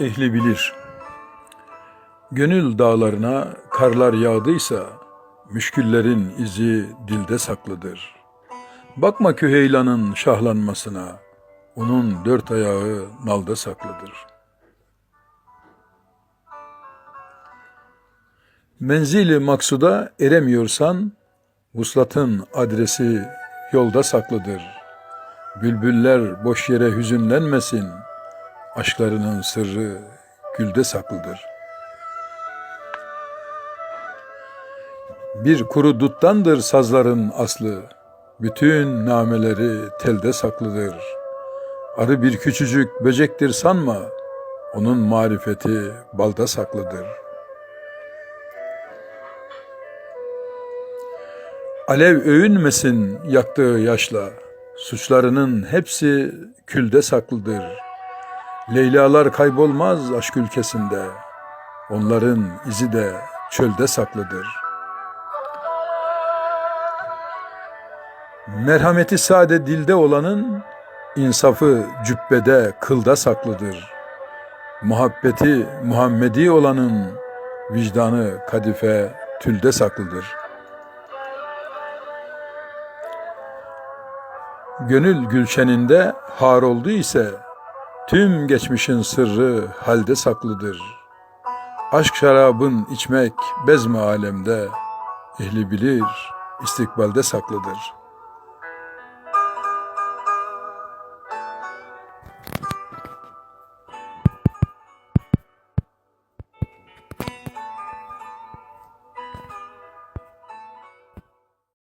ehli bilir. Gönül dağlarına karlar yağdıysa, müşküllerin izi dilde saklıdır. Bakma küheylanın şahlanmasına, onun dört ayağı nalda saklıdır. Menzili maksuda eremiyorsan, vuslatın adresi yolda saklıdır. Bülbüller boş yere hüzünlenmesin, aşklarının sırrı gülde saklıdır. Bir kuru duttandır sazların aslı, bütün nameleri telde saklıdır. Arı bir küçücük böcektir sanma, onun marifeti balda saklıdır. Alev övünmesin yaktığı yaşla, suçlarının hepsi külde saklıdır. Leylalar kaybolmaz aşk ülkesinde, onların izi de çölde saklıdır. Merhameti sade dilde olanın, insafı cübbede kılda saklıdır. Muhabbeti Muhammedi olanın, vicdanı kadife tülde saklıdır.'' Gönül gülşeninde har oldu ise tüm geçmişin sırrı halde saklıdır. Aşk şarabın içmek bezmi alemde ehli bilir istikbalde saklıdır.''